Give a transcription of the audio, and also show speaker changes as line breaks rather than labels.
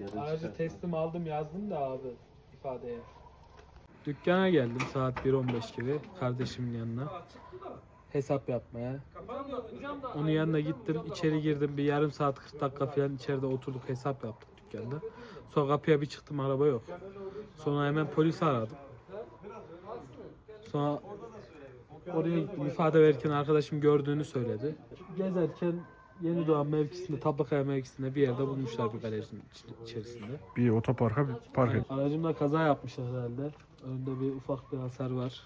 Olursa.
Aracı teslim aldım yazdım da abi ifadeye. Dükkana geldim saat 1.15 gibi kardeşimin yanına. Hesap yapmaya. Onun yanına gittim içeri girdim bir yarım saat 40 dakika falan içeride oturduk hesap yaptık dükkanda. Sonra kapıya bir çıktım araba yok. Sonra hemen polisi aradım. Sonra oraya gittim ifade verirken arkadaşım gördüğünü söyledi. Gezerken Yeni Doğan mevkisinde, Tabakaya mevkisinde bir yerde bulmuşlar bir garajın iç- içerisinde.
Bir otoparka bir park et.
Aracımda kaza yapmışlar herhalde. Önünde bir ufak bir hasar var.